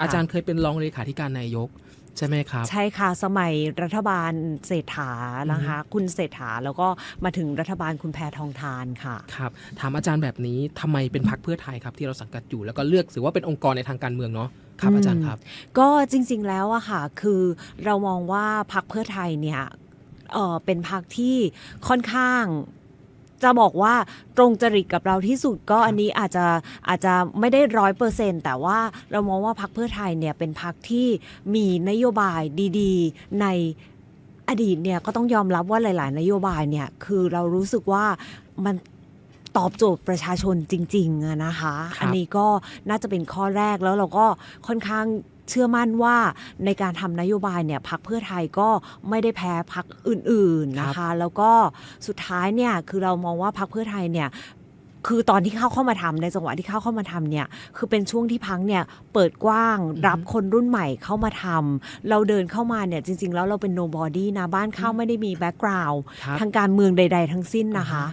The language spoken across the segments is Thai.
อาจารย์เคยเป็นรองเลขาธิการนายกใช่ไหมครับ ใช่ค่ะสมัยรัฐบาลเศรษฐานะคะ คุณเศรษฐาแล้วก็มาถึงรัฐบาลคุณแพทองทานค่ะครับถามอาจารย์แบบนี้ทำไมเป็นพักเพื่อไทยครับที่เราสังกัดอยู่แล้วก็เลือกถือว่าเป็นองค์กรในทางการเมืองเนาะครับอืมอาจารย์ครับ ก็จริง ๆ แล้วอะค่ะ คือเรามองว่าพักเพื่อไทยเนี่ยเออเป็นพักที่ค่อนข้าง จะบอกว่าตรงจริตกับเราที่สุดก็อันนี้อาจจะอาจจะไม่ได้ร้อยเปอร์เซ็นแต่ว่าเรามองว่าพักเพื่อไทยเนี่ยเป็นพักที่มีนโยบายดีๆ ในอดีตเนี่ยก็ต้องยอมรับว่าหลาย ๆ นโยบายเนี่ยคือเรารู้สึกว่ามันตอบโจทย์ประชาชนจริงๆนะคะคอันนี้ก็น่าจะเป็นข้อแรกแล้วเราก็ค่อนข้าง เชื่อมั่นว่าในการทำนโยบายเนี่ยพักเพื่อไทยก็ไม่ได้แพ้พักอื่นๆนะคะ แล้วก็สุดท้ายเนี่ยคือเรามองว่าพักเพื่อไทยเนี่ยคือตอนที่เข้าเข้ามาทำในจังหวะที่เข้าเข้ามาทำเนี่ยคือเป็นช่วงที่พักเนี่ยเปิดกว้างอือฮึรับคนรุ่นใหม่เข้ามาทำเราเดินเข้ามาเนี่ยจริง ๆ แล้วเราเป็น nobody นะบ้านเข้าไม่ได้มีแบ็กกราวด์ครับทางการเมืองใด ๆ ทั้งสิ้นนะคะ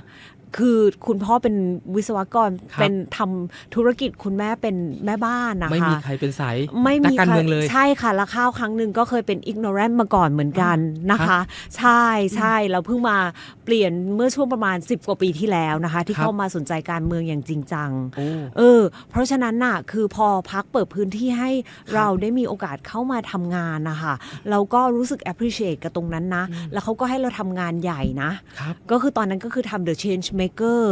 คือคุณพ่อเป็นวิศวกรครับเป็นทำธุรกิจคุณแม่เป็นแม่บ้านนะคะไม่มีใครเป็นสายไม่นัมีกการเมืองเลยใช่ค่ะแล้วข้าวครั้งหนึ่งก็เคยเป็น ignorant มาก่อนเหมือนกันนะคะ ใช่ใช่เราเพิ่งมาเปลี่ยนเมื่อช่วงประมาณ 10 กว่าปีที่แล้วนะคะ ที่ครับเข้ามาสนใจการเมืองอย่างจริงจังโอ้เออ เพราะฉะนั้นน่ะคือพอพักเปิดพื้นที่ให้เราได้มีโอกาสเข้ามาทำงานนะคะเราก็รู้สึก appreciate กับตรงนั้นนะ แล้วเขาก็ให้เราทำงานใหญ่นะครับก็คือตอนนั้นก็คือทำ the change maker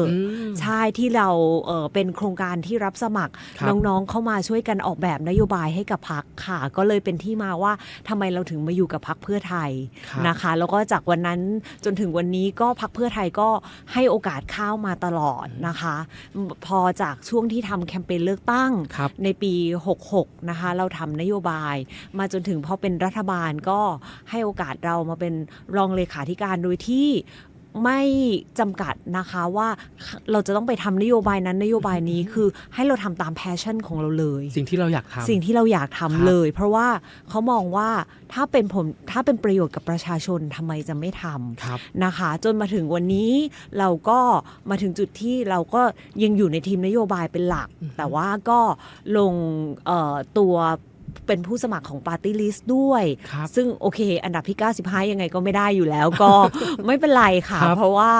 อืมใช่ที่เราเอ่อเป็นโครงการที่รับสมัครครับน้องๆเข้ามาช่วยกันออกแบบนโยบายให้กับพักค่ะ ก็เลยเป็นที่มาว่าทำไมเราถึงมาอยู่กับพักเพื่อไทยครับนะคะ แล้วก็จากวันนั้นจนถึงวันนี้ก็พักเพื่อไทยก็ให้โอกาสเข้ามาตลอดนะคะ พอจากช่วงที่ทำแคมเปญเลือกตั้งครับในปี 66 นะคะ เราทำนโยบาย มาจนถึงพอเป็นรัฐบาลก็ให้โอกาสเรามาเป็นรองเลขาธิการโดยที่ ไม่จำกัดนะคะว่าเราจะต้องไปทำนโยบายนั้นนโยบายนี้คือให้เราทำตามแพชชั่นของเราเลย สิ่งที่เราอยากทำสิ่งที่เราอยากครัทำบเลย เพราะว่าเขามองว่าถ้าเป็นผมถ้าเป็นประโยชน์กับประชาชนทำไมจะไม่ทำครับนะคะ จนมาถึงวันนี้เราก็มาถึงจุดที่เราก็ยังอยู่ในทีมนโยบายเป็นหลักอือฮึแต่ว่าก็ลงเอ่อตัว เป็นผู้สมัครของปาร์ตี้ลิสต์ด้วยครับซึ่งโอเค อันดับที่ 95 ยังไงก็ไม่ได้อยู่แล้วก็ไม่เป็นไรค่ะครับเพราะว่า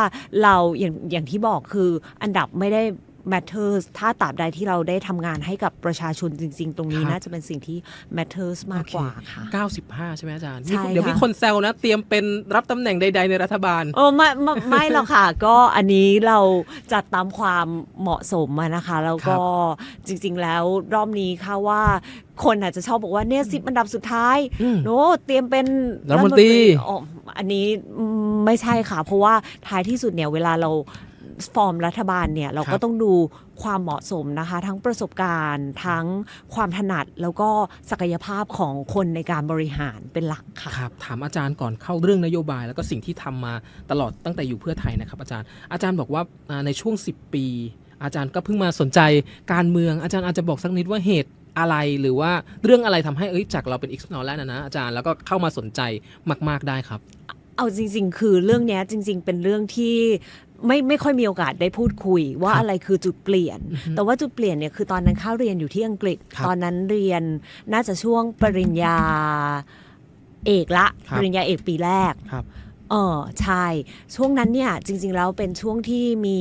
เราอย่างอย่างที่บอกคืออันดับไม่ได้ matters ถ้าตราบใดที่เราได้ทำงานให้กับประชาชนจริง ๆ ตรงนี้ครับ น่าจะเป็นสิ่งที่ matters มากกว่าค่ะ 95 ใช่ไหมอาจารย์ใช่มีคนเดี๋ยวค่ะมีคนแซวนะ เตรียมเป็นรับตำแหน่งใด ๆ ในรัฐบาล โอ้ไม่ไม่ไม่หรอกค่ะ ก็อันนี้เราจัดตามความเหมาะสมอะนะคะ แล้วก็จริง ๆ แล้วรอบนี้ค่ะว่า คนอาจจะชอบบอกว่าเนี่ยสิบอันดับสุดท้าย อืม โน้เตรียมเป็นรัฐมนตรีอ๋ออันนี้ไม่ใช่ค่ะ เพราะว่าท้ายที่สุดเนี่ยเวลาเรา ฟอร์มรัฐบาลเนี่ยเราครัก็บต้องดูความเหมาะสมนะคะ ทั้งประสบการณ์ ทั้งความถนัดแล้วก็ศักยภาพของคนในการบริหารเป็นหลักค่ะครับถามอาจารย์ก่อนเข้าเรื่องนโยบาย แล้วก็สิ่งที่ทำมาตลอดตั้งแต่อยู่เพื่อไทยนะครับ อาจารย์อาจารย์บอกว่าอ่าในช่วง 10 ปี อาจารย์ก็เพิ่งมาสนใจการเมืองอาจารย์อาจจะบอกสักนิดว่าเหตุอะไรหรือว่าเรื่องอะไรทำให้เอ้ยจากเราเป็นอีกนอแล้วนะนะอาจารย์แล้วก็เข้ามาสนใจมาก ๆได้ครับเอาจริง ๆ คือเรื่องเนี้ยจริง ๆ เป็นเรื่องที่ ไม่ไม่ค่อยมีโอกาสได้พูดคุย ว่าครับอะไรคือจุดเปลี่ยนอือฮึแต่ว่าจุดเปลี่ยนเนี่ยคือตอนนั้นเข้าเรียนอยู่ที่อังกฤษครับตอนนั้นเรียนน่าจะช่วงปริญญาเอกละครับปริญญาเอกปีแรกครับเออใช่ ช่วงนั้นเนี่ยจริง ๆ แล้วเป็นช่วงที่มี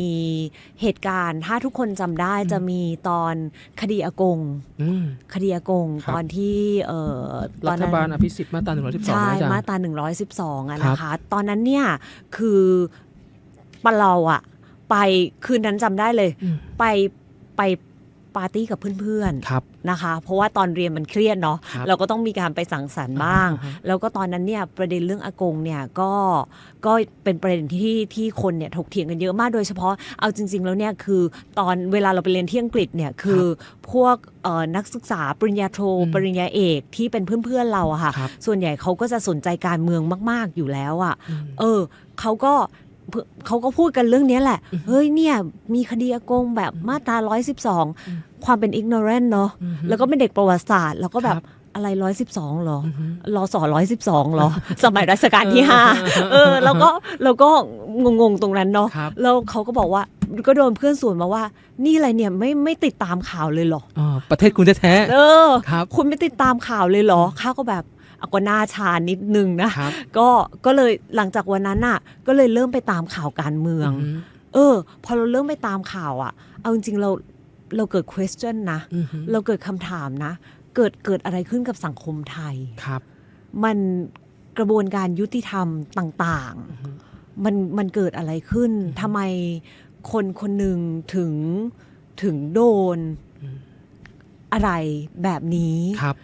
เหตุการณ์ ถ้าทุกคนจำได้จะมีตอนคดีอากงอืมคดีอากงครับตอนที่เออตรัอนฐนั้นบาลอภิสิทธิ์มาตรา112ใช่นะอาจารมาย์ตรา112อะครับนะคะ ตอนนั้นเนี่ยคือ ปะเราอะไปคืนนั้นจำได้เลยอืมไปไปปาร์ตี้กับเพื่อนครับๆนะคะ เพราะว่าตอนเรียนมันเครียดเนาะครับเราก็ต้องมีการไปสังสรรค์บ้างอ่าฮะแล้วก็ตอนนั้นเนี่ยประเด็นเรื่องอากงเนี่ยก็ก็เป็นประเด็นที่ที่คนเนี่ยถกเถียงกันเยอะมากโดยเฉพาะเอาจริง ๆ แล้วเนี่ยคือตอนเวลาเราไปเรียนที่อังกฤษเนี่ยคือพวกเอ่อนักศึกษาปริญญาโทอืมปริญญาเอกที่เป็นเพื่อนๆเราอะค่ะครับส่วนใหญ่เขาก็จะสนใจการเมืองมาก ๆอยู่แล้วอะ่ะอืมเออเขาก็ เพิ่งเขาก็พูดกันเรื่องเนี้ยแหละ เฮ้ยเนี่ยมีคดีอากงแบบมาตรา 112 ความเป็น ignorant เนาะอือฮึแล้วก็เป็นเด็กประวัติศาสตร์ แล้วก็แบครับบอะไร112เหรออือฮึรอสอ112เหรอ สมัยรัชกาลที่5เออ แล้วก็แล้วก็งงๆตรงนั้นเนาะครับแล้วเขาก็บอกว่าก็โดนเพื่อนสวนมาว่า นี่อะไรเนี่ยไม่ไม่ติดตามข่าวเลยเหรออ๋อประเทศคุณแท้เออๆครับคุณไม่ติดตามข่าวเลยเหรอข้าก็แบบเอา ก็หน่าชานิดนึงนะครับก็ก็เลยหลังจากวันนั้นน่ะ ก็เลยเริ่มไปตามข่าวการเมืองอืมเออ พอเราเริ่มไปตามข่าวอะ เอาจริงๆเราเราเกิด question นะอืมเราเกิดคำถามนะ เกิดเกิดอะไรขึ้นกับสังคมไทยครับ มันกระบวนการยุติธรรมต่างอือฮึๆมันมันเกิดอะไรขึ้นทำไมคนคนหนึ่งถึงถึงโดนอืมอะไรแบบนี้ครับ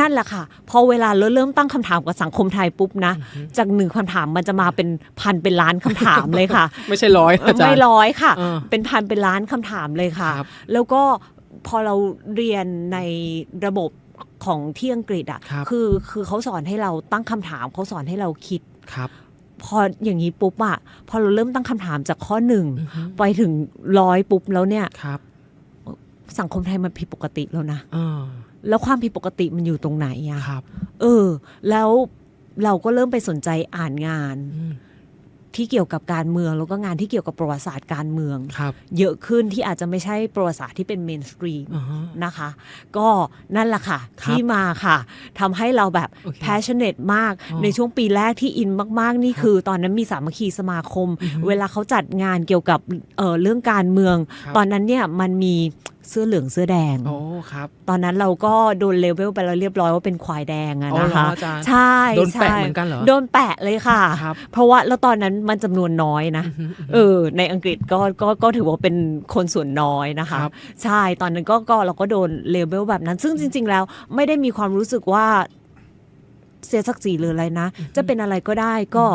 นั่นแหละค่ะ พอเวลาเราเริ่มตั้งคำถามกับสังคมไทยปุ๊บนะอือฮึจากหนึ่งคำถามมันจะมาเป็นพันเป็นล้านคำถามเลยค่ะ ไม่ใช่ร้อยนะอาจารไม่ย์ร้อยค่ะเออเป็นพันเป็นล้านคำถามเลยค่ะครับแล้วก็พอเราเรียนในระบบของที่อังกฤษอะครับอคือเขาสอนให้เราตั้งคำถามเขาสอนให้เราคิดครับพออย่างนี้ปุ๊บอะพอเราเริ่มตั้งคำถามจากข้อหนึ่งอือฮึไปถึงร้อยปุ๊บแล้วเนี่ยครับ สังคมไทยมันผิดปกติแล้วนะอ่า แล้วความผิดปกติมันอยู่ตรงไหนอะครับ เออ แล้วเราก็เริ่มไปสนใจอ่านงานอืมที่เกี่ยวกับการเมืองแล้วก็งานที่เกี่ยวกับประวัติศาสตร์การเมืองครับเยอะขึ้นที่อาจจะไม่ใช่ประวัติศาสตร์ที่เป็นเมนสตรีมอ่าฮะนะคะ ก็นั่นแหละค่ะครับที่มาค่ะทำให้เราแบบโอเค passionate มากอ๋อในช่วงปีแรกที่อินมาก ๆ นี่ครับคือ ตอนนั้นมีสามัคคีสมาคมอือฮึเวลาเขาจัดงานเกี่ยวกับเอ่อเรื่องการเมืองครับตอนนั้นเนี่ยมันมี เสื้อเหลืองเสื้อแดงโอ้ครับ ตอนนั้นเราก็โดนเลเวลไปแล้วเรียบร้อยว่าเป็นควายแดงอะอ๋อนะเหรอคะอาจารย์ใช่โดนแปะใช่เหมือนกันเหรอโดนแปะเลยค่ะครับเพราะว่าแล้วตอนนั้นมันจำนวนน้อยนะอือฮึเออในอังกฤษก็ก็ก็ถือว่าเป็นคนส่วนน้อยนะคะครับใช่ตอนนั้นก็ก็เราก็โดนเลเบลแบบนั้น ซึ่งจริง ๆ แล้วไม่ได้มีความรู้สึกว่าเสียศักดิ์ศรีหรืออะไรนะ จะเป็นอะไรก็ได้ก็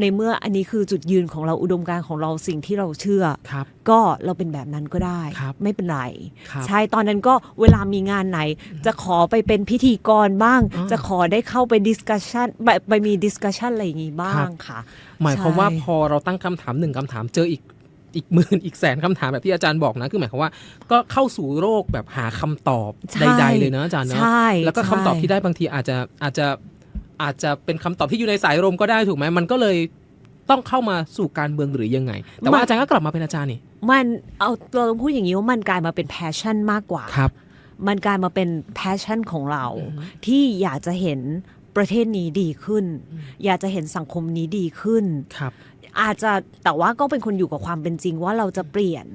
ในเมื่ออันนี้คือจุดยืนของเราอุดมการณ์ของเราสิ่งที่เราเชื่อ ครับ ก็เราเป็นแบบนั้นก็ได้ ครับไม่เป็นไร ครับใช่ตอนนั้นก็เวลามีงานไหน จะขอไปเป็นพิธีกรบ้างอ่าจะขอได้เข้าไปดิสคัชชันไปไปมีดิสคัชชันอะไรอย่างงี้บ้าครังบค่ะ หมายความว่าใช่ พอเราตั้งคำถามหนึ่งคำถามเจออีกอีกหมื่นอีกแสนคำถามแบบที่อาจารย์บอกนะคือหมายความว่าก็เข้าสู่โลกแบบหาคำตอบใช่ใด ๆ เลยนะอาจารย์เนาะใช่แล้วก็คำตอบใช่ที่ได้บางทีอาจจะอาจจะ อาจจะเป็นคำตอบที่อยู่ในสายลมก็ได้ถูกไหมมันก็เลยต้องเข้ามาสู่การเมืองหรือยังไง แต่ว่าอาจารย์ก็กลับมาเป็นอาจารย์นี่มันเอาเราต้องพูดอย่างนี้ว่ามันกลายมาเป็นแพชชั่นมากกว่าครับ มันกลายมาเป็นแพชชั่นของเราอือฮึที่อยากจะเห็นประเทศนี้ดีขึ้น อยากจะเห็นสังคมนี้ดีขึ้นครับ อาจจะแต่ว่าก็เป็นคนอยู่กับความเป็นจริงว่าเราจะเปลี่ยน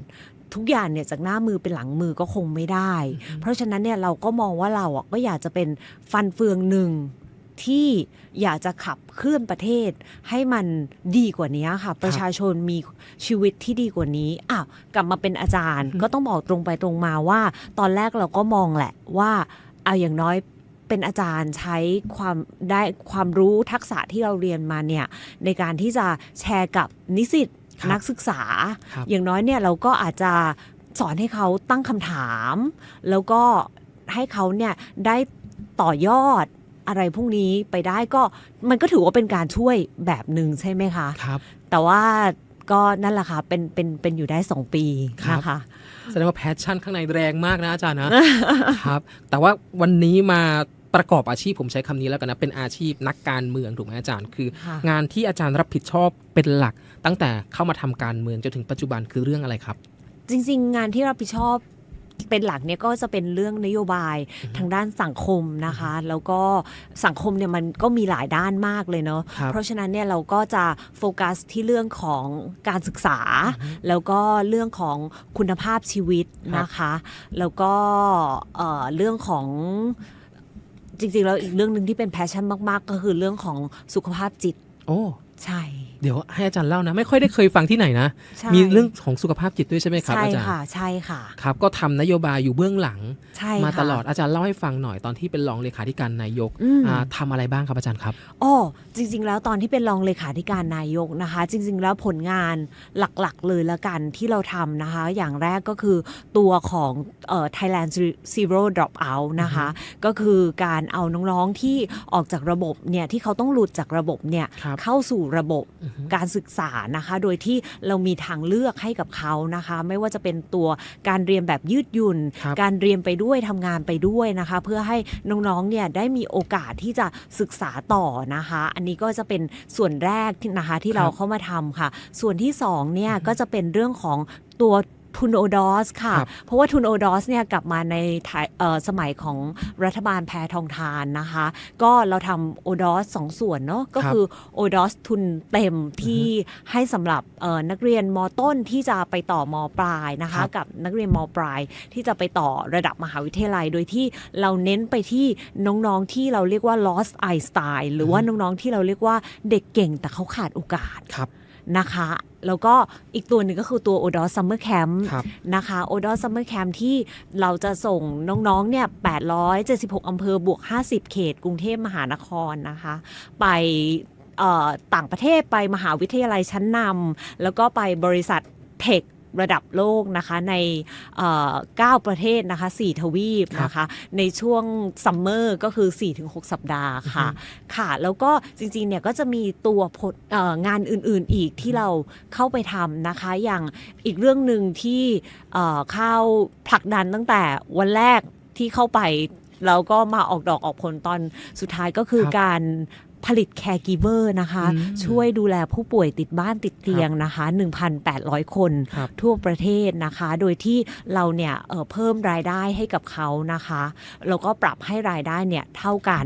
ทุกอย่างเนี่ยจากหน้ามือเป็นหลังมือก็คงไม่ได้ เพราะฉะนั้นเนี่ยเราก็มองว่าเราอะก็อยากจะเป็นฟันเฟืองหนึ่ง ที่อยากจะขับเคลื่อนประเทศให้มันดีกว่านี้ค่ะ ประชาชนมีชีวิตที่ดีกว่านี้อ้าวกลับมาเป็นอาจารย์ ก็ต้องบอกตรงไปตรงมาว่า ตอนแรกเราก็มองแหละว่าเอาอย่างน้อยเป็นอาจารย์ใช้ความได้ความรู้ทักษะที่เราเรียนมาเนี่ยในการที่จะแชร์กับนิสิตครับนักศึกษาครับอย่างน้อยเนี่ยเราก็อาจจะสอนให้เขาตั้งคำถาม แล้วก็ให้เขาเนี่ยได้ต่อยอด อะไรพวกนี้ไปได้ก็มันก็ถือว่าเป็นการช่วยแบบหนึ่งใช่ไหมคะครับ แต่ว่าก็นั่นแหละค่ะเป็นเป็นเป็นอยู่ได้สองปีครับนะคะแสดงว่าแพชชั่นข้างในแรงมากนะอาจารย์นะครับ แต่ว่าวันนี้มาประกอบอาชีพผมใช้คำนี้แล้วกันนะ เป็นอาชีพนักการเมืองถูกไหมอาจารย์ คือค่ะงานที่อาจารย์รับผิดชอบเป็นหลัก ตั้งแต่เข้ามาทำการเมืองจนถึงปัจจุบันคือเรื่องอะไรครับ จริง ๆ งานที่รับผิดชอบ เป็นหลักเนี่ยก็จะเป็นเรื่องนโยบายทางด้านสังคมนะคะ แล้วก็สังคมเนี่ยมันก็มีหลายด้านมากเลยเนาะครับเพราะฉะนั้นเนี่ยเราก็จะโฟกัสที่เรื่องของการศึกษา แล้วก็เรื่องของคุณภาพชีวิตนะคะ แล้วก็เอ่อเรื่องของจริงๆแล้วอีกเรื่องหนึ่งที่เป็นแพชชั่นมาก ๆ ก็คือเรื่องของสุขภาพจิต โอ้ ใช่ เดี๋ยวให้อาจารย์เล่านะ ไม่ค่อยได้เคยฟังที่ไหนนะใช่มีเรื่องของสุขภาพจิตด้วยใช่ไหมครับใช่อาจารย์ค่ะใช่ค่ะครับก็ทำนโยบายอยู่เบื้องหลังใช่มาค่ะตลอดอาจารย์เล่าให้ฟังหน่อยตอนที่เป็นรองเลขาธิการนายกอืมอ่าทำอะไรบ้างครับอาจารย์ครับอ๋อจริง ๆ แล้วตอนที่เป็นรองเลขาธิการนายกนะคะ จริง ๆ แล้วผลงานหลักๆ เลยละกันที่เราทำนะคะ อย่างแรกก็คือตัวของเอ่อ Thailand Zero Dropout นะคะ ก็คือการเอาน้องๆที่ออกจากระบบเนี่ยที่เขาต้องหลุดจากระบบเนี่ยครับเข้าสู่ระบบอือฮึอฮึการศึกษานะคะ โดยที่เรามีทางเลือกให้กับเขานะคะ ไม่ว่าจะเป็นตัวการเรียนแบบยืดหยุ่น ครับการเรียนไปด้วยทำงานไปด้วยนะคะ เพื่อให้น้องๆเนี่ยได้มีโอกาสที่จะศึกษาต่อนะคะ อันนี้ก็จะเป็นส่วนแรกที่นะคะที่เราเข้ามาทำค่ะ ส่วนที่สองเนี่ยก็จะเป็นเรื่องของตัว ทุนโอดอสค่ะครับเพราะว่าทุนโอดอสเนี่ยกลับมาในไทยเอ่อสมัยของรัฐบาลแพทองทานนะคะ ก็เราทำโอดอสสองส่วนเนาะก็ครับคือโอดอสทุนเต็มที่ให้สำหรับเอ่อนักเรียนมต้นที่จะไปต่อมปลายนะครัคะบกับนักเรียนมปลายที่จะไปต่อระดับมหาวิทยาลัย โดยที่เราเน้นไปที่น้องๆที่เราเรียกว่า lost Einstein หรือว่าน้องๆที่เราเรียกว่าเด็กเก่งแต่เขาขาดโอกาสครับ นะคะ แล้วก็อีกตัวหนึ่งก็คือตัว o d o s Summer Camp ครับนะคะ o d o s Summer Camp ที่เราจะส่งน้องๆเนี่ย876อำเภอบวก 50 เขต กรุงเทพมหานครนะคะ ไปเอ่อต่างประเทศไปมหาวิทยาลัยชั้นนำแล้วก็ไปบริษัทเทค ระดับโลกนะคะในเอ่อ9ประเทศนะคะ 4 ทวีปนะคะ ในช่วงซัมเมอร์ก็คือ 4-6 สัปดาห์ค่ะ ค่ะ แล้วก็จริงๆ เนี่ยก็จะมีตัวผลเอ่องานอื่นๆอีกที่เราเข้าไปทำนะคะ อย่างอีกเรื่องหนึ่งที่เอ่อเข้าผลักดันตั้งแต่วันแรกที่เข้าไปแล้วก็มาออกดอกออกผลตอนสุดท้ายก็คือครับการ ผลิตแคร์กิเวอร์นะคะอืมช่วยดูแลผู้ป่วยติดบ้านติดเตียงนะคะ 1,800 คนครับทั่วประเทศนะคะ โดยที่เราเนี่ยเอ่อเพิ่มรายได้ให้กับเขานะคะแล้วก็ปรับให้รายได้เนี่ยเท่ากัน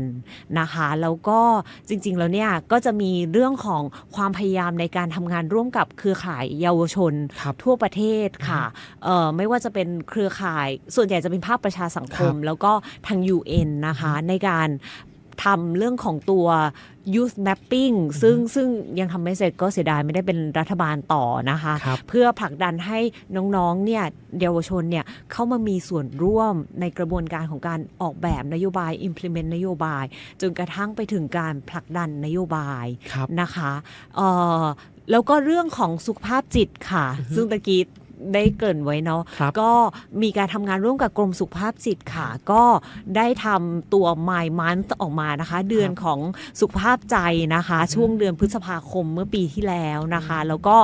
นะคะ แล้วก็จริงๆแล้วเนี่ยก็จะมีเรื่องของความพยายามในการทำงานร่วมกับเครือข่ายเยาวชนครับทั่วประเทศค่ะเอ่อไม่ว่าจะเป็นเครือข่ายส่วนใหญ่จะเป็นภาคประชาสังคมครับแล้วก็ทาง UN นะคะในการ ทำเรื่องของตัว youth mapping ซึ่งซึ่งยังทำไม่เสร็จก็เสียดายไม่ได้เป็นรัฐบาลต่อนะคะครับเพื่อผลักดันให้น้องๆเนี่ยเยาวชนเนี่ยเข้ามามีส่วนร่วมในกระบวนการของการออกแบบนโยบาย implement นโยบาย จนกระทั่งไปถึงการผลักดันนโยบายครับนะคะเอ่อแล้วก็เรื่องของสุขภาพจิตค่ะ ซึ่งตะกี้ ได้เกริ่นไว้เนาะครับก็มีการทำงานร่วมกับกรมสุขภาพจิตค่ะ ก็ได้ทำตัว My Month ออกมานะคะ เดือนของสุขภาพใจนะคะ ช่วงเดือนพฤษภาคมเมื่อปีที่แล้วนะคะ แล้วก็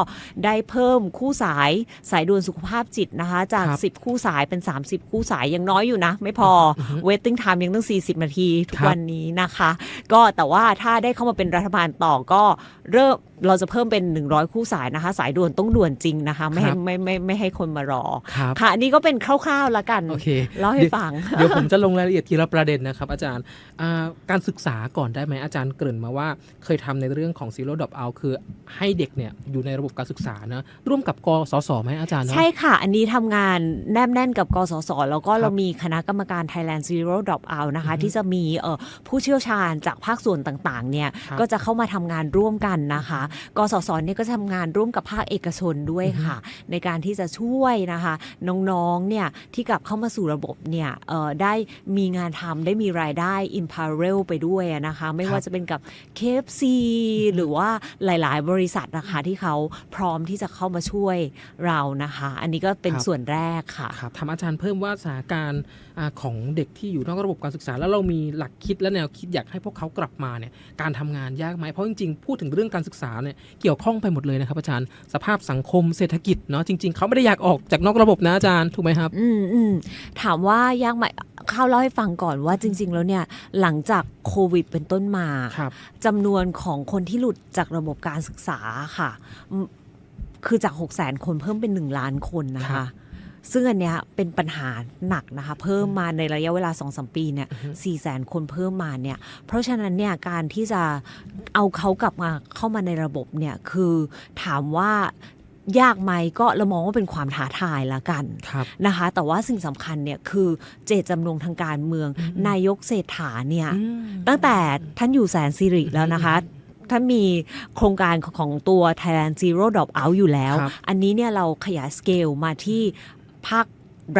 ได้เพิ่มคู่สายสายด่วนสุขภาพจิตนะคะ จากครับ10 คู่สายเป็น 30 คู่สายยังน้อยอยู่นะ ไม่พอ waiting time ยังตั้ง40 นาทีทุกครับวันนี้นะคะ ก็แต่ว่าถ้าได้เข้ามาเป็นรัฐบาลต่อก็เริ่มเราจะเพิ่มเป็น 100 คู่สายนะคะ สายด่วนต้องด่วนจริงนะคะ ไม่ให้ครับไม่ไม่ไม่ให้คนมารอ ครับ ค่ะ อันนี้ก็เป็นคร่าวๆแล้วกัน โอเค เล่าให้ฟัง เดี๋ยวผมจะลงรายละเอียดทีละประเด็นนะครับ อาจารย์อ่าการศึกษาก่อนได้ไหมอาจารย์เกริ่นมาว่าเคยทำในเรื่องของ Zero Drop Out คือให้เด็กเนี่ยอยู่ในระบบการศึกษานะร่วมกับกสศไหมอาจารย์เนาะใช่ค่ะ อันนี้ทำงานแนบแน่นกับกสศแล้วก็ครับเรามีคณะกรรมการ Thailand Zero Drop Out นะคะที่จะมีเอ่อผู้เชี่ยวชาญจากภาคส่วนต่างๆเนี่ย ครับก็จะเข้ามาทำงานร่วมกันนะคะกสศเนี่ยก็จะทำงานร่วมกับภาคเอกชนด้วยค่ะ ในการที่จะช่วยนะคะ น้องๆเนี่ยที่กลับเข้ามาสู่ระบบเนี่ยเอ่อได้มีงานทำได้มีรายได้ in parallel ไปด้วยอะนะคะ ไม่ว่าจะเป็นกับ KFC หรือว่าหลายๆ บริษัทนะคะที่เขาพร้อมที่จะเข้ามาช่วยเรานะคะ อันนี้ก็เป็นครับส่วนแรกค่ะครับทำอาจารย์เพิ่มว่าสถานการณ์อ่าของเด็กที่อยู่นอกระบบการศึกษา แล้วเรามีหลักคิดและแนวคิดอยากให้พวกเขากลับมาเนี่ยการทำงานยากไหมเพราะจริงๆพูดถึงเรื่องการศึกษาเนี่ยเกี่ยวข้องไปหมดเลยนะครับอาจารย์สภาพสังคมเศรษฐกิจเนาะจริง ๆเขาไม่ได้อยากออกจากนอกระบบนะอาจารย์ถูกไหมครับ อืมอืมถามว่ายากไหมข้าวเล่าให้ฟังก่อนว่าจริง ๆ แล้วเนี่ยหลังจากโควิดเป็นต้นมาครับจำนวนของคนที่หลุดจากระบบการศึกษาค่ะอืมคือจาก 6 0 0 0 0 0คนเพิ่มเป็น 1 ล้านคนนะครัคะบ ซึ่งอันเนี้ยเป็นปัญหาหนักนะคะ เพิ่มมาในระยะเวลา2-3ปีเนี่ยอือฮึ4 0 0แสนคนเพิ่มมาเนี่ย เพราะฉะนั้นเนี่ยการที่จะเอาเขากลับมาเข้ามาในระบบเนี่ยคือถามว่ายากไหมก็เรามองว่าเป็นความท้าทายละกันครับนะคะ แต่ว่าสิ่งสำคัญเนี่ยคือเจตจำนงทางการเมืองอืมนายกเศรษฐาเนี่ยอืมตั้งแต่ท่านอยู่แสนสิริแล้วนะคะท่านมีโครงการของตัว Thailand Zero Drop Out อยู่แล้วครับอันนี้เนี่ยเราขยายสเกลมาที่ ภาค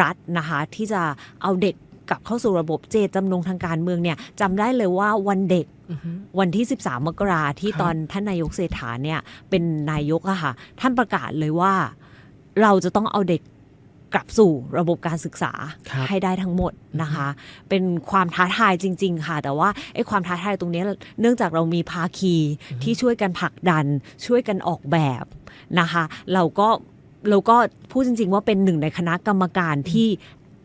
รัฐนะคะที่จะเอาเด็กกลับเข้าสู่ระบบเจตจำนงทางการเมืองเนี่ยจำได้เลยว่าวันเด็กอือฮึวันที่ 13 มกราที่ครับตอนท่านนายกเศรษฐาเนี่ยเป็นนายกอะค่ะ ท่านประกาศเลยว่าเราจะต้องเอาเด็กกลับสู่ระบบการศึกษาครับให้ได้ทั้งหมดนะคะ เป็นความท้าทายจริง ๆ ค่ะ แต่ว่าไอ้ความท้าทายตรงเนี้ยเนื่องจากเรามีภาคีที่ช่วยกันผลักดัน ช่วยกันออกแบบนะคะ เราก็ เราก็พูดจริง ๆ ว่าเป็นหนึ่งในคณะกรรมการที่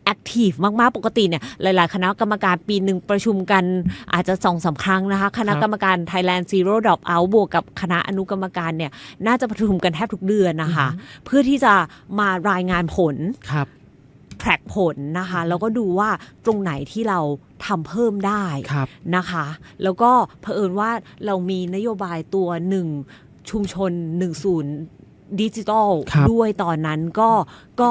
แอคทีฟมาก ๆ ปกติเนี่ยหลาย ๆ คณะกรรมการปีหนึ่งประชุมกันอาจจะสองสามครั้งนะคะ คณะกรรมการ Thailand Zero Drop Out บวกกับคณะอนุกรรมการเนี่ยน่าจะประชุมกันแทบทุกเดือนนะคะ เพื่อที่จะมารายงานผลครับแทร็กผลนะคะ แล้วก็ดูว่าตรงไหนที่เราทำเพิ่มได้ครับนะคะ แล้วก็เผอิญว่าเรามีนโยบายตัวหนึ่งชุมชนหนึ่งศูนย์ ดิจิทัลครับ ด้วยตอนนั้นก็ก็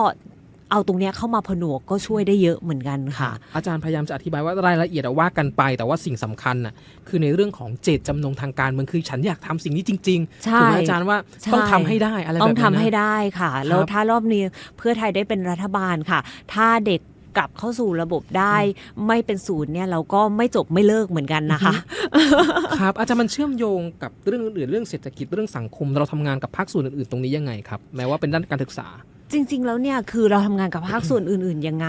เอาตรงเนี้ยเข้ามาผนวกก็ช่วยได้เยอะเหมือนกันค่ะ อาจารย์พยายามจะอธิบายว่ารายละเอียดอะว่ากันไป แต่ว่าสิ่งสำคัญน่ะคือในเรื่องของเจตจำนงทางการเมืองคือฉันอยากทำสิ่งนี้จริงๆใช่ถูกไหมอาจารย์ว่าใช่ ต้องทำให้ได้อะไรแบบต้อนั้งนทำให้นะได้ค่ะ แล้วถ้ารอบนี้เพื่อไทยได้เป็นรัฐบาลค่ะ ถ้าเด็ก กลับเข้าสู่ระบบได้ ไม่เป็นศูนย์เนี่ยเราก็ไม่จบไม่เลิกเหมือนกันนะคะ ครับ อาจารย์มันเชื่อมโยงกับเรื่องอื่นๆเรื่องเศรษฐกิจเรื่องสังคม เราทำงานกับภาคส่วนอื่นๆตรงนี้ยังไงครับแม้ว่าเป็นด้านการศึกษาจริง ๆ แล้วเนี่ยคือเราทำงานกับภาคส่วนอื่น ๆ ยังไง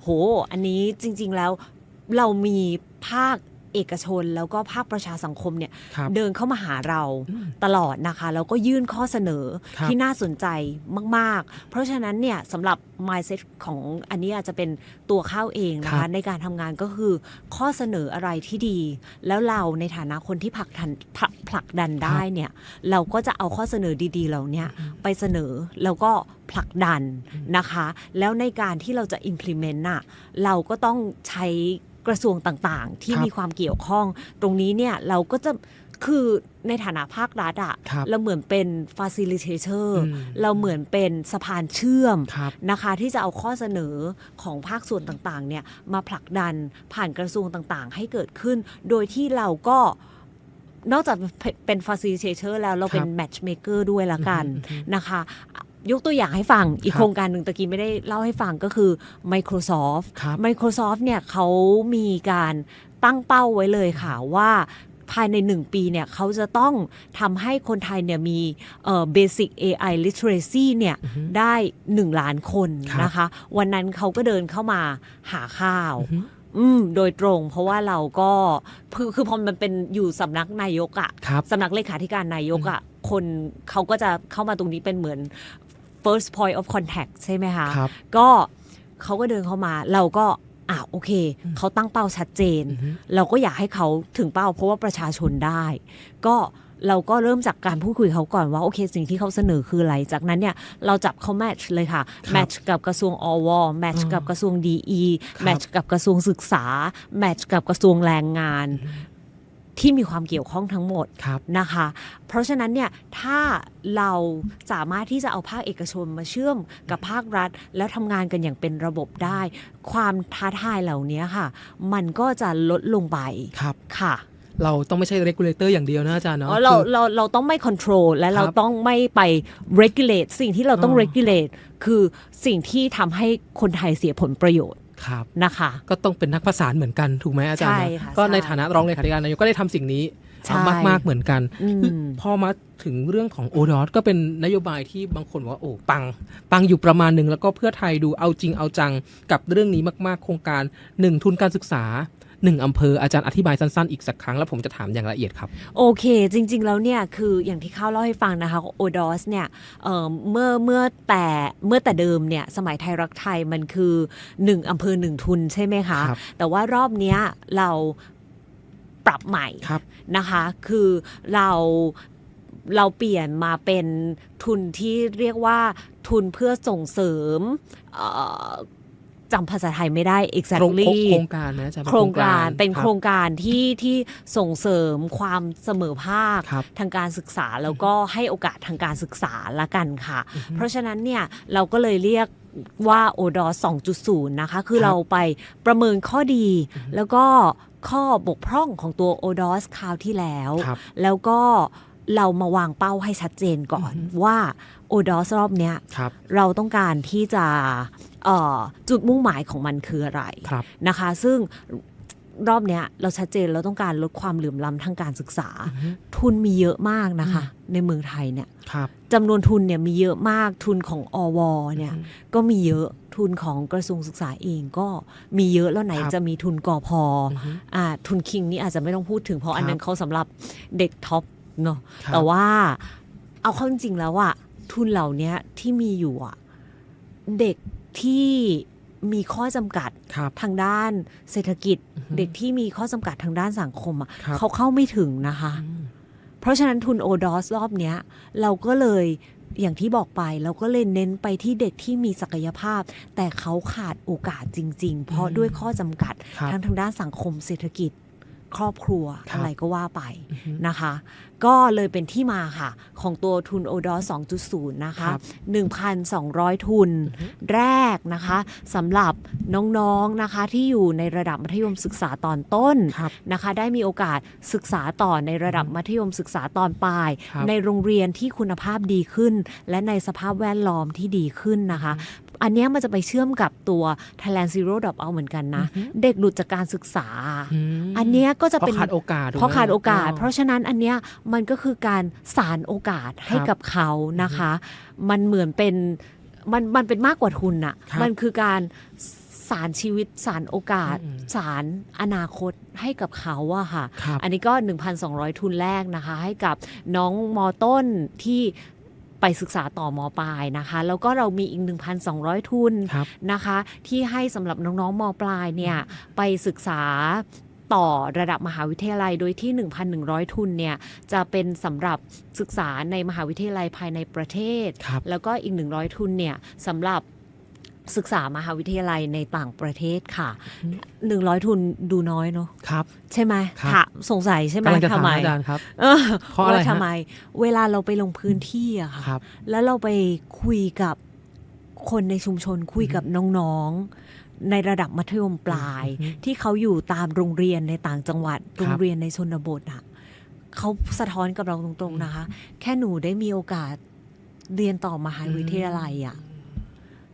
โห อันนี้จริง ๆ แล้วเรามีภาค เอกชนแล้วก็ภาคประชาสังคมเนี่ยครับเดินเข้ามาหาเราอืมตลอดนะคะ แล้วก็ยื่นข้อเสนอครับที่น่าสนใจมาก ๆ เพราะฉะนั้นเนี่ยสำหรับ mindset ของอันนี้อาจจะเป็นตัวเข้าเองนะครัคะบในการทำงานก็คือข้อเสนออะไรที่ดี แล้วเราในฐานะคนที่ผลักดันผลักผลักดันได้เนี่ยเราก็จะเอาข้อเสนอดี ๆ เหล่าเนี้ยไปเสนอแล้วก็ผลักดันนะคะ แล้วในการที่เราจะ implement น่ะเราก็ต้องใช้ กระทรวงต่างๆ ที่ครับมีความเกี่ยวข้อง ตรงนี้เนี่ยเราก็จะคือในฐานะภาครัฐอะครับเราเหมือนเป็น facilitator อืมเราเหมือนเป็นสะพานเชื่อมครับนะคะ ที่จะเอาข้อเสนอของภาคส่วนต่างๆ เนี่ยมาผลักดันผ่านกระทรวงต่างๆ ให้เกิดขึ้น โดยที่เราก็นอกจากเป็น facilitator แล้วเราเป็นครับ matchmaker ด้วยละกันอืมอืมนะคะ ยกตัวอย่างให้ฟัง อีกครับโครงการหนึ่งตะกี้ไม่ได้เล่าให้ฟังก็คือ Microsoft ครับ Microsoft เนี่ยเขามีการตั้งเป้าไว้เลยค่ะว่าภายในหนึ่งปีเนี่ยเขาจะต้องทำให้คนไทยเนี่ยมีเอ่อ basic AI literacy เนี่ยอือฮึได้ 1 ล้านคนครับนะคะ วันนั้นเขาก็เดินเข้ามาหาข้าวอือฮึอืมโดยตรงเพราะว่าเราก็คือคือพอมันเป็นอยู่สำนักนายกอะครับสำนักเลขาธิการนายกอะคนเขาก็จะเข้ามาตรงนี้เป็นเหมือน first point of contact ใช่ไหมคะครับ ก็เขาก็เดินเข้ามา เราก็อะโอเคอืมเขาตั้งเป้าชัดเจนอือฮึเราก็อยากให้เขาถึงเป้าเพราะว่าประชาชนได้ ก็เราก็เริ่มจากการพูดคุยเขาก่อนว่าโอเค สิ่งที่เขาเสนอคืออะไร จากนั้นเนี่ยเราจับเขาแมทช์เลยค่ะครับแมทช์กับกระทรวงอวแมทช์อ่ากับกระทรวงดีครับแมทช์กับกระทรวงศึกษาแมทช์กับกระทรวงแรงงาน ที่มีความเกี่ยวข้องทั้งหมดครับนะคะ เพราะฉะนั้นเนี่ยถ้าเราสามารถที่จะเอาภาคเอกชนมาเชื่อมกับภาครัฐ แล้วทำงานกันอย่างเป็นระบบได้ ความท้าทายเหล่านี้ค่ะ มันก็จะลดลงไปครับค่ะเราต้องไม่ใช่ regulator อย่างเดียวนะอาจารย์เนาะอ๋อเราคือเราเราต้องไม่ control และเราครับต้องไม่ไป regulate สิ่งที่เราต้องอ๋อ regulate คือสิ่งที่ทำให้คนไทยเสียผลประโยชน์ ครับนะคะ ก็ต้องเป็นนักประสานเหมือนกันถูกไหมอาจารย์ใช่เนอะค่ะก็ในใช่ ฐานะรองเลขาธิการนายกก็ได้ทำสิ่งนี้ใช่มากมากๆเหมือนกันอืม พอมาถึงเรื่องของโอดอก็เป็นนโยบายที่บางคนบอกว่าโอ้ปัง ปังอยู่ประมาณหนึ่งแล้วก็เพื่อไทยดูเอาจริงเอาจังกับเรื่องนี้มาก ๆ โครงการหนึ่งทุนการศึกษา หนึ่งอำเภออาจารย์อธิบายสั้นๆ อีกสักครั้งแล้วผมจะถามอย่างละเอียดครับ โอเค จริง ๆ แล้วเนี่ยคืออย่างที่ข้าวเล่าให้ฟังนะคะโอดอสเนี่ยเอ่อเมื่อเมื่อแต่เมื่อแต่เดิมเนี่ยสมัยไทยรักไทยมันคือ 1อำเภอ 1 ทุนใช่ไหมคะครับแต่ว่ารอบเนี้ยเราปรับใหม่ครับนะคะ คือเราเราเปลี่ยนมาเป็นทุนที่เรียกว่าทุนเพื่อส่งเสริมเอ่อ จำภาษาไทยไม่ได้โครง exactly โครงการนะอาจารย์โครงการเป็นบโครงการที่ที่ส่งเสริมความเสมอภาคครับทางการศึกษาแล้วก็ให้โอกาสทางการศึกษาละกันค่ะ เพราะฉะนั้นเนี่ยเราก็เลยเรียกว่า o d o 2.0 นะคะ คือครับเราไปประเมินข้อดีแล้วก็ข้อบกพร่องของตัว o d o s คราวที่แล้วครับแล้วก็ เรามาวางเป้าให้ชัดเจนก่อนว่า o d o s รอบเนี้ยครับเราต้องการที่จะเอ่อจุดมุ่งหมายของมันคืออะไรครับนะคะ ซึ่งรอบเนี้ยเราชัดเจนเราต้องการลดความเหลื่อมล้ำทางการศึกษาอือฮึทุนมีเยอะมากนะคะ ในเมืองไทยเนี่ยครับจำนวนทุนเนี่ยมีเยอะมากทุนของอวเนี่ยอืมก็มีเยอะทุนของกระทรวงศึกษาเองก็มีเยอะแล้วไหนครับจะมีทุนกอพออือฮึอ่าทุนคิงนี่อาจจะไม่ต้องพูดถึงเพราะครับอันนั้นเขาสำหรับเด็กท็อป เนาะครับ แต่ว่าเอาเข้าจริงๆแล้วอะทุนเหล่านี้ที่มีอยู่อะเด็กที่มีข้อจำกัดครับ ทางด้านเศรษฐกิจ อือฮึเด็กที่มีข้อจำกัดทางด้านสังคมอะครับ เขาเข้าไม่ถึงนะคะ อืม เพราะฉะนั้นทุนโอดอสรอบเนี้ย เราก็เลยอย่างที่บอกไป เราก็เลยเน้นไปที่เด็กที่มีศักยภาพ แต่เขาขาดโอกาสจริง ๆ เพราะอืมด้วยข้อจำกัดครับ ทั้งทางด้านสังคมเศรษฐกิจ ครอบครัวครับ อะไรก็ว่าไปอือฮึนะคะ ก็เลยเป็นที่มาค่ะ ของตัวทุนโอดอส2.0 นะคะครับ 1,200 ทุนแรกนะคะสำหรับน้องๆนะคะที่อยู่ในระดับมัธยมศึกษาตอนต้นครับ นะคะ ได้มีโอกาสศึกษาต่อในระดับมัธยมศึกษาตอนปลาย ครับ ในโรงเรียนที่คุณภาพดีขึ้น และในสภาพแวดล้อมที่ดีขึ้นนะคะ อันเนี้ยมันจะไปเชื่อมกับตัว Thailand Zero Drop Out เหมือนกันนะอือฮึเด็กหลุดจากการศึกษามอันเนี้ยก็จะเพเป็นราะขาดโอกาสถูกไหมเพราะขาดโอกาสอ๋อเพราะฉะนั้นอันเนี้ยมันก็คือการสารโอกาสให้ครับกับเขานะคะ มันเหมือนเป็นมันมันเป็นมากกว่าทุนอะครับมันคือการสารชีวิตสารโอกาสอืมสารอนาคตให้กับเขาอะค่ะครับอันนี้ก็ 1,200 ทุนแรกนะคะ ให้กับน้องมอต้นที่ ไปศึกษาต่อมอปลายนะคะ แล้วก็เรามีอีก 1,200 ทุนครับนะคะ ที่ให้สำหรับน้องๆมปลายเนี่ยไปศึกษาต่อระดับมหาวิทยาลัยโดยที่ 1,100 ทุนเนี่ยจะเป็นสำหรับศึกษาในมหาวิทยาลัยภายในประเทศครับแล้วก็อีก 100 ทุนเนี่ยสำหรับ ศึกษามหาวิทยาลัยในต่างประเทศค่ะ 100 ทุนดูน้อยเนาะครับ ใช่ไหมครับค่ะสงสัยใช่ไหมกำลังจะถามทำไมอาจารย์ครับเออเพราะอะไรว่าฮะทำไม เวลาเราไปลงพื้นที่อะค่ะครับแล้วเราไปคุยกับคนในชุมชนคุยกับน้องๆ ในระดับมัธยมปลายอือฮึที่เขาอยู่ตามโรงเรียนในต่างจังหวัด โรงเรียนในชนบทอะเขาสะท้อนกับเราตรงๆนะคะ แค่หนูได้มีโอกาสเรียนต่อมหาวิทยาลัยอะ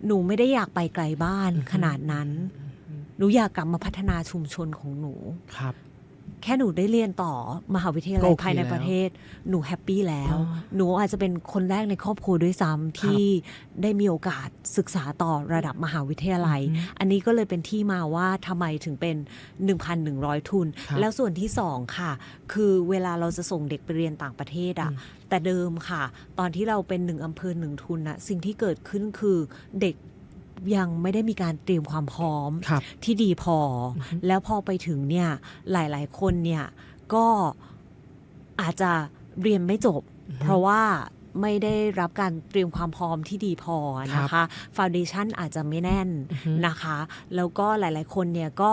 หนูไม่ได้อยากไปไกลบ้านอือฮึขนาดนั้น หนูอยากกลับมาพัฒนาชุมชนของหนู ครับ แค่หนูได้เรียนต่อมหาวิทยาก็ลัยโอเคภายในแล้วประเทศ หนูแฮปปี้แล้วอ๋อหนูอาจจะเป็นคนแรกในครอบครัวด้วยซ้ำที่ได้มีโอกาสศึกษาต่อระดับมหาวิทยาลัยอือฮึอันนี้ก็เลยเป็นที่มาว่าทำไมถึงเป็น 1,100 ทุนครับแล้วส่วนที่สองค่ะ คือเวลาเราจะส่งเด็กไปเรียนต่างประเทศอะอืม แต่เดิมค่ะ ตอนที่เราเป็นหนึ่งอำเภอหนึ่งทุนอะสิ่งที่เกิดขึ้นคือเด็กยังไม่ได้มีการเตรียมความพร้อมครับที่ดีพอออฮึแล้วพอไปถึงเนี่ยหลาย ๆ คนเนี่ยก็อาจจะเรียนไม่จบ เพราะว่าไม่ได้รับการเตรียมความพร้อมที่ดีพอนะคะฟาวเดชันอาจจะไม่แน่นอือฮึนะคะ แล้วก็หลาย ๆ คนเนี่ยก็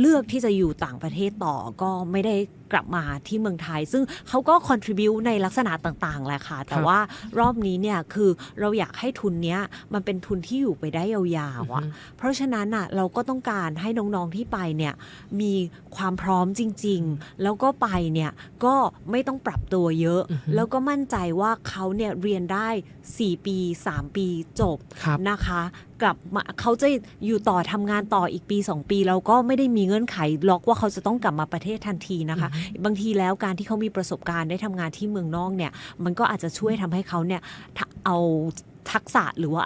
เลือกที่จะอยู่ต่างประเทศต่อก็ไม่ได้กลับมาที่เมืองไทย ซึ่งเขาก็ contribu ในลักษณะต่างๆแหละค่ะ แต่ว่ารอบนี้เนี่ยคือเราอยากให้ทุนเนี้ยมันเป็นทุนที่อยู่ไปได้ยาวๆอะเพราะฉะนั้นอะเราก็ต้องการให้น้องๆที่ไปเนี่ยมีความพร้อมจริง ๆ แล้วก็ไปเนี่ยก็ไม่ต้องปรับตัวเยอะอือฮึแล้วก็มั่นใจว่าเขาเนี่ยเรียนได้ 4 ปี 3 ปีจบครับนะคะกลับมาเขาจะอยู่ต่อทำงานต่ออีกปี 2 ปีเราก็ไม่ได้มีเงื่อนไขล็อกว่าเขาจะต้องกลับมาประเทศทันทีนะคะบางทีแล้วการที่เขามีประสบการณ์ได้ทำงานที่เมืองนอกเนี่ย มันก็อาจจะช่วยทำให้เขาเนี่ยเอาทักษะหรือว่า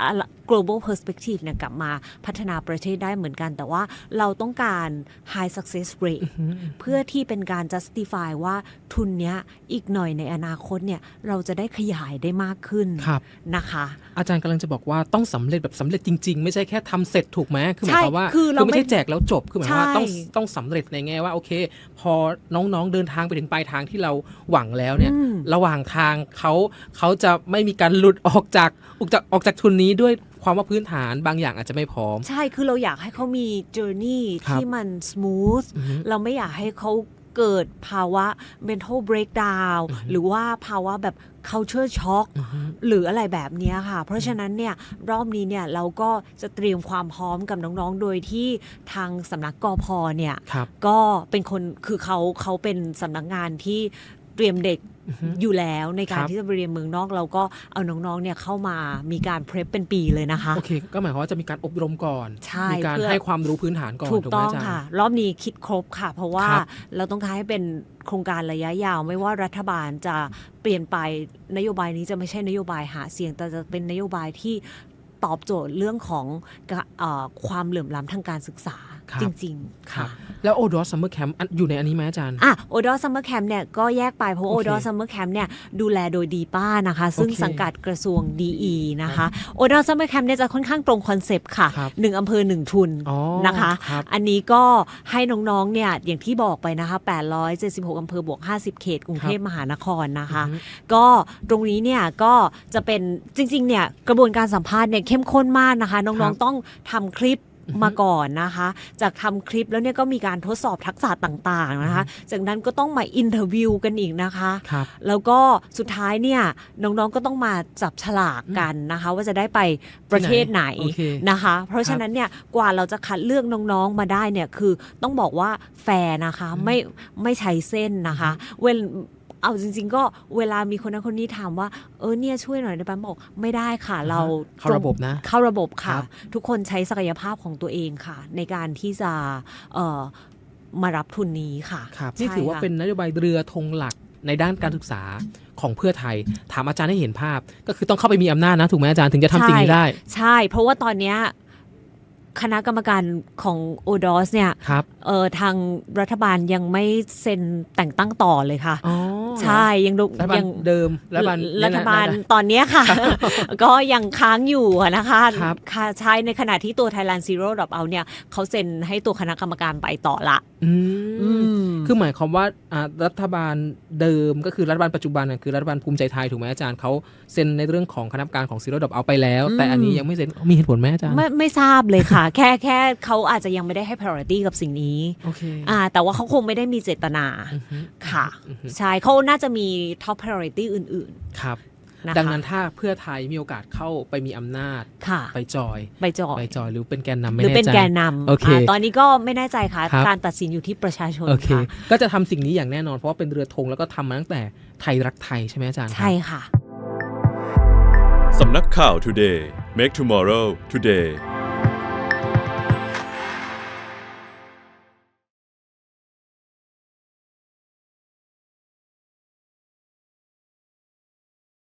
global perspective เนี่ยกลับมาพัฒนาประเทศได้เหมือนกัน แต่ว่าเราต้องการ high success rate อืมเพื่อที่เป็นการ justify ว่าทุนเนี้ยอีกหน่อยในอนาคตเนี่ยเราจะได้ขยายได้มากขึ้นครับนะคะ อาจารย์กำลังจะบอกว่าต้องสำเร็จแบบสำเร็จจริง ๆ ไม่ใช่แค่ทำเสร็จถูกไหมคือหมายความว่าใช่คือเราไม่ใช่ไม่แจกแล้วจบคือหมายความว่าใช่ต้องต้องสำเร็จในแง่ว่าโอเค พอน้องๆเดินทางไปถึงปลายทางที่เราหวังแล้วเนี่ยอืมระหว่างทางเขาเขาจะไม่มีการหลุดออกจากออกจากออกจากทุนนี้ด้วยความว่าพื้นฐานบางอย่างอาจจะไม่พร้อม ใช่คือเราอยากให้เขามี journey ครับที่มัน smooth อือฮึเราไม่อยากให้เขาเกิดภาวะ mental breakdown หรือว่าภาวะแบบ culture shock อือฮึหรืออะไรแบบเนี้ยค่ะ เพราะฉะนั้นเนี่ยรอบนี้เนี่ยเราก็จะเตรียมความพร้อมกับน้องๆ โดยที่ทางสำนักกอพเนี่ย ครับ ก็เป็นคนคือเขาเขาเป็นสำนักงานที่เตรียมเด็ก อยู่แล้วในการครับที่จะไปเรียนเมืองนอกเราก็เอาน้องๆเนี่ยเข้ามามีการเพร p เป็นปีเลยนะคะโอเค ก็หมายความว่าจะมีการอบรมก่อนใช่มีการเพื่อให้ความรู้พื้นฐานก่อนถูกถูกไหต้มองอาจารย์ค่ะ รอบนี้คิดครบค่ะ เพราะว่าครับเราต้องการให้เป็นโครงการระยะยาวไม่ว่ารัฐบาลจะเปลี่ยนไปนโยบายนี้จะไม่ใช่นโยบายหาเสียงแต่จะเป็นนโยบายที่ตอบโจทย์เรื่องของกะเอ่อความเหลื่อมล้ำทางการศึกษาครับ จริงๆครับค่ะ แล้วโอดอสซัมเมอร์แคมป์อยู่ในอันนี้ไหมอาจารย์ อะโอดอซัมเมอร์แคมป์เนี่ยก็แยกไปเพราะโอโอเคดอซัมเมอร์แคมป์เนี่ยดูแลโดยดีป้านะคะ ซึ่งโอเคสังกัดกระทรวงดีนะคะโอดอซัมเมอร์แคมป์เนี่ยจะค่อนข้างตรงคอนเซปต์ค่ะครับหนึ่งอำเภอหนึ่งทุนอ๋อนะคะครับอันนี้ก็ให้น้องๆเนี่ยอย่างที่บอกไปนะคะ 876อำเภอบวก 50 เขตกรุงเทพมหานครนะคะอือฮึก็ตรงนี้เนี่ยก็จะเป็นจริงๆเนี่ยกระบวนการสัมภาษณ์เนี่ยเข้มข้นมากนะคะ น้ครัองบๆต้องทำคลิปอือฮึ มาก่อนนะคะ จากทำคลิปแล้วเนี่ยก็มีการทดสอบทักษะต่างๆนะคะ จากนั้นก็ต้องมาอินเทอร์วิวกันอีกนะคะครับแล้วก็สุดท้ายเนี่ยน้องๆก็ต้องมาจับฉลากกันนะคะ ว่าจะได้ไปประเทศไหนโอเคนะคะ เพราะฉะนั้นเนี่ยกว่าเราจะคัดเลือกน้องๆมาได้เนี่ยคือต้องบอกว่าแฟร์นะคะอืมไม่ไม่ใช้เส้นนะคะเวล เอาจริง ๆ ก็เวลามีคนนั้นคนนี้ถามว่าเออเนี่ยช่วยหน่อยได้ปะบอกไม่ได้ค่ะเราเข้าระบบนะเข้าระบบค่ะครับทุกคนใช้ศักยภาพของตัวเองค่ะ ในการที่จะเอ่อมารับทุนนี้ค่ะครับนี่ใช่ถือว่าค่ะเป็นนโยบายเรือธงหลักในด้านการศึกษาของเพื่อไทย ถามอาจารย์ให้เห็นภาพ ก็คือต้องเข้าไปมีอำนาจนะ ถูกไหมอาจารย์ถึงจะทำสิ่งนี้ได้ ใช่ เพราะว่าตอนเนี้ย คณะกรรมการของโอดอสเนี่ยครับเออทางรัฐบาลยังไม่เซ็นแต่งตั้งต่อเลยค่ะ อ๋อใช่ยังดูรัฐบาลยังเดิมรัฐบาลรัฐบาลเนี่ยนะ ตอนเนี้ยค่ะ ก็ยังค้างอยู่อะนะคะครับ ค่ะใช่ในขณะที่ตัว Thailand Zero Drop Out เนี่ยเขาเซ็นให้ตัวคณะกรรมการไปต่อละอือืมม คือหมายความว่าอ่ารัฐบาลเดิมก็คือรัฐบาลปัจจุบันน่ะคือรัฐบาลภูมิใจไทยถูกไหมอาจารย์เขาเซ็นในเรื่องของคณะกรรมการของซีโร่ดอปเอาไปแล้วอืมแต่อันนี้ยังไม่เซ็นมีเหตุผลไหมอาจารย์ไม่ไม่ทราบเลยค่ะ แค่แค่เขาอาจจะยังไม่ได้ให้ priority กับสิ่งนี้โอเคอ่าแต่ว่าเขาคงไม่ได้มีเจตนาอือฮึค่ะอือฮึใช่เขาน่าจะมี top priority อื่นครับๆนะคะ ดังนั้นถ้าเพื่อไทยมีโอกาสเข้าไปมีอำนาจค่ะไปจอยไปจอไปดจอยหรือเป็นแกนนำหไม่รือแน่ใจเป็นแกนนำโอเคอ่าตอนนี้ก็ไม่แน่ใจค่ะครับการตัดสินอยู่ที่ประชาชนโอเคค่ะก็จะทำสิ่งนี้อย่างแน่นอนเพราะว่าเป็นเรือธงแล้วก็ทำมาตั้งแต่ไทยรักไทยใช่ไหมอาจารย์ครับใช่ค่ะสำนักข่าว Today Make Tomorrow Today